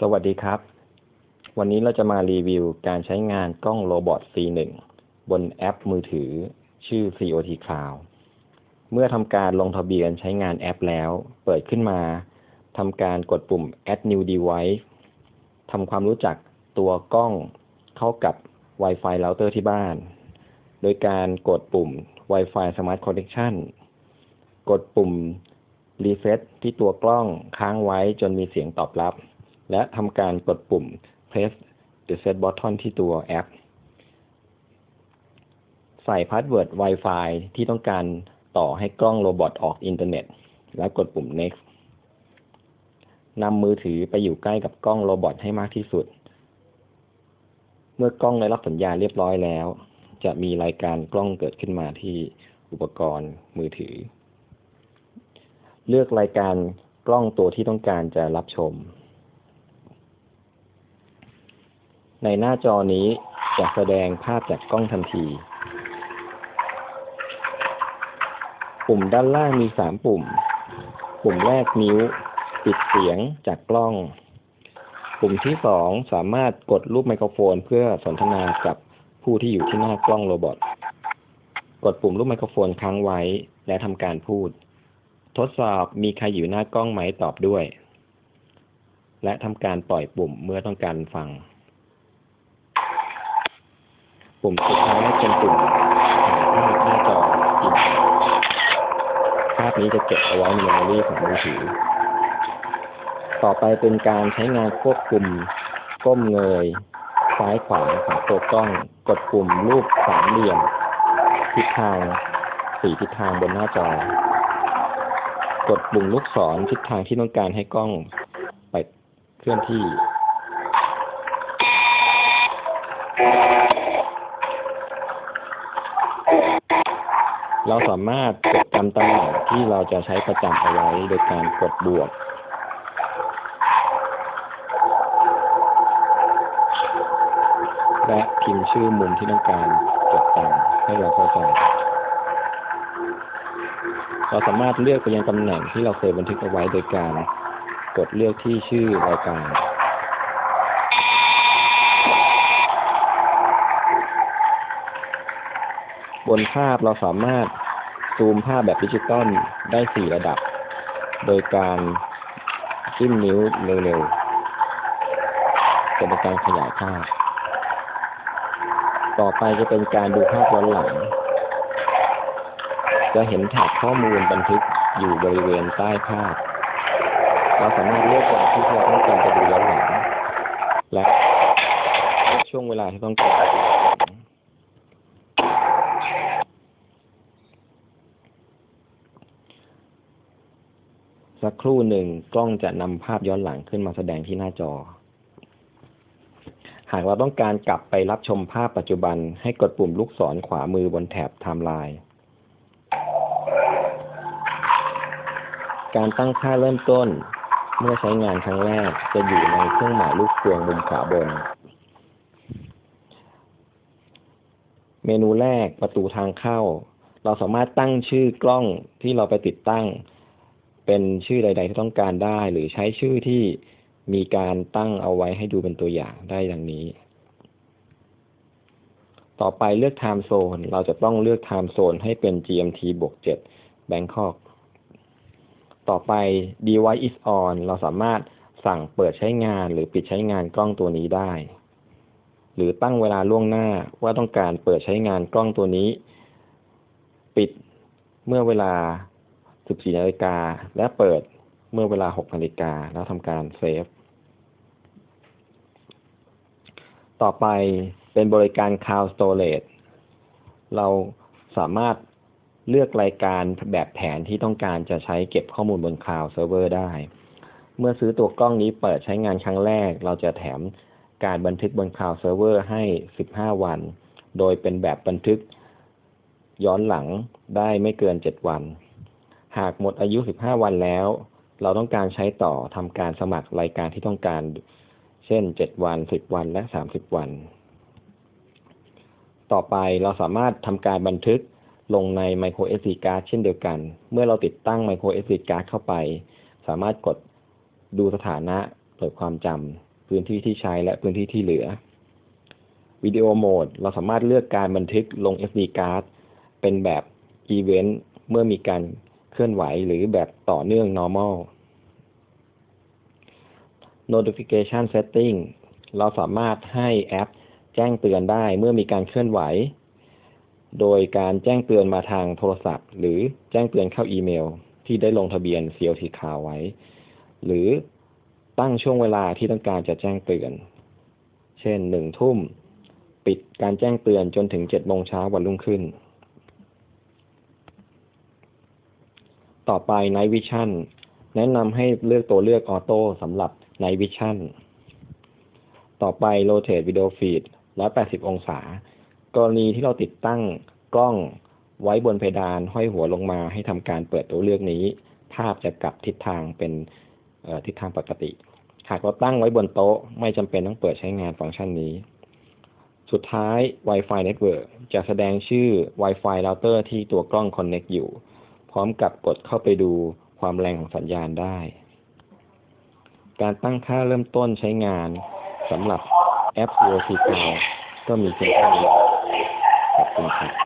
สวัสดีครับ วันนี้เราจะมารีวิวการใช้งานกล้องโรบอท C1 บนแอปมือถือชื่อ COT Cloud เมื่อทำการลงทะเบียนใช้งานแอปแล้ว เปิดขึ้นมาทำการกดปุ่ม add new device ทำความรู้จักตัวกล้องเข้ากับ Wi-Fi router ที่บ้าน โดยการกดปุ่ม Wi-Fi Smart Connection กดปุ่ม Reset ที่ตัวกล้องค้างไว้จนมีเสียงตอบรับ และทำการกดปุ่ม Press the Set Button ที่ตัวแอป ใส่พาสเวิร์ด Wi-Fi ที่ต้องการต่อให้กล้องโรบอทออกอินเทอร์เน็ต และกดปุ่ม Next นำมือถือไปอยู่ใกล้กับกล้องโรบอทให้มากที่สุด เมื่อกล้องได้รับสัญญาณเรียบร้อยแล้ว จะมีรายการกล้องเกิดขึ้นมาที่อุปกรณ์มือถือ เลือกรายการกล้องตัวที่ต้องการจะรับชม ในหน้าจอนี้จะแสดงภาพจากกล้องทันที ปุ่มด้านล่างมีสามปุ่ม ปุ่มแรกนิ้ว ปิดเสียงจากกล้อง ปุ่มที่สองสามารถกดรูปไมโครโฟนเพื่อสนทนากับผู้ที่อยู่ที่หน้ากล้องโรบอท กดปุ่มรูปไมโครโฟนค้างไว้ และทำการพูด ทดสอบมีใครอยู่หน้ากล้องไหมตอบด้วย และทำการปล่อยปุ่มเมื่อต้องการฟัง ปุ่มสุดท้ายเป็นปุ่มถ่าภาพหน้าจอจริงภาพนี้จะเก็บเอาไว้ในเมมโมรีของมือถือ ต่อไปเป็นการใช้งานควบคุมก้มเงย ซ้ายขวาของตัวกล้อง กดปุ่มรูปสามเหลี่ยม ทิศทางสี่ทิศทางบนหน้าจอ กดปุ่มลูกศรทิศทางที่ต้องการให้กล้องไปเคลื่อนที่ เราสามารถจดจำตำแหน่งที่เราจะใช้ประจำเอาไว้โดยการกดบวก และพิมพ์ชื่อมุมที่ต้องการจดจำให้เราเข้าใจ เราสามารถเลือกไปยังตำแหน่งที่เราเคยบันทึกเอาไว้โดยการกดเลือกที่ชื่อรายการ บนภาพเราสามารถซูมภาพแบบดิจิตอลได้สี่ระดับ โดยการจิ้มนิ้วเร็วๆจะเป็นการขยายภาพ ต่อไปจะเป็นการดูภาพย้อนหลัง จะเห็นแท็กข้อมูลบันทึกอยู่บริเวณใต้ภาพ เราสามารถเลือกวันที่เราต้องการจะดูย้อนหลัง และเลือกช่วงเวลาที่ต้องการจะดูย้อนหลัง สักครู่หนึ่งกล้องจะนำภาพย้อนหลังขึ้นมาแสดงที่หน้าจอ หากเราต้องการกลับไปรับชมภาพปัจจุบันให้กดปุ่มลูกศรขวามือบนแถบไทม์ไลน์การตั้งค่าเริ่มต้น เมื่อใช้งานครั้งแรกจะอยู่ในเครื่องหมายลูกพวงมุมขวาบน เมนูแรกประตูทางเข้า เราสามารถตั้งชื่อกล้องที่เราไปติดตั้ง เป็นชื่อใด ๆ ที่ต้องการได้ หรือใช้ชื่อที่มีการตั้งเอาไว้ให้ดูเป็นตัวอย่างได้ดังนี้ ต่อไปเลือก Time Zone เราจะต้องเลือก Time Zone ให้เป็น GMT บวก7 Bangkok ต่อไป Device is on เราสามารถสั่งเปิดใช้งานหรือปิดใช้งานกล้องตัวนี้ได้ หรือตั้งเวลาล่วงหน้าว่าต้องการเปิดใช้งานกล้องตัวนี้ ปิดเมื่อเวลา 14นาฬิกาและเปิดเมื่อเวลา6นาฬิกาแล้วทำการเซฟ ต่อไปเป็นบริการ Cloud Storage เราสามารถเลือกรายการแบบแผนที่ต้องการจะใช้เก็บข้อมูลบน Cloud Server ได้ เมื่อซื้อตัวกล้องนี้เปิดใช้งานครั้งแรก เราจะแถมการบันทึกบน Cloud Server ให้ 15 วัน โดยเป็นแบบบันทึกย้อนหลังได้ไม่เกิน 7 วัน หากหมดอายุ 15 วันแล้ว เราต้องการใช้ต่อทำการสมัครรายการที่ต้องการ เช่น 7 วัน 10 วัน และ 30 วัน ต่อไปเราสามารถทำการบันทึกลงใน micro SD card เช่นเดียวกัน เมื่อเราติดตั้ง micro SD card เข้าไป สามารถกดดูสถานะเปิดความจำพื้นที่ที่ใช้และพื้นที่ที่เหลือ วิดีโอโหมด เราสามารถเลือกการบันทึกลง SD card เป็นแบบอีเวนต์เมื่อมีการ เคลื่อนไหวหรือแบบต่อเนื่อง normal notification setting เราสามารถให้แอปแจ้งเตือนได้เมื่อมีการเคลื่อนไหว โดยการแจ้งเตือนมาทางโทรศัพท์ หรือแจ้งเตือนเข้าอีเมล ที่ได้ลงทะเบียน COT Cloud ไว้ หรือตั้งช่วงเวลาที่ต้องการจะแจ้งเตือน เช่นหนึ่งทุ่ม ปิดการแจ้งเตือนจนถึงเจ็ดโมงเช้าวันรุ่งขึ้น ต่อไป Night Vision แนะนำให้เลือกตัวเลือกออโต้สำหรับ Night Vision ต่อไป Rotate Video Feed 180 องศา กรณีที่เราติดตั้งกล้องไว้บนเพดานห้อยหัวลงมาให้ทำการเปิดตัวเลือกนี้ ภาพจะกลับทิศทางเป็นทิศทางปกติ หากเราตั้งไว้บนโต๊ะ ไม่จำเป็นต้องเปิดใช้งานฟังก์ชันนี้ สุดท้าย Wi-Fi Network จะแสดงชื่อ Wi-Fi router ที่ตัวกล้อง Connect อยู่ พร้อมกับกดเข้าไปดูความแรงของสัญญาณได้ การตั้งค่าเริ่มต้นใช้งานสำหรับแอป COT Cloud ก็มีเพียงเท่านี้ขอบคุณครับ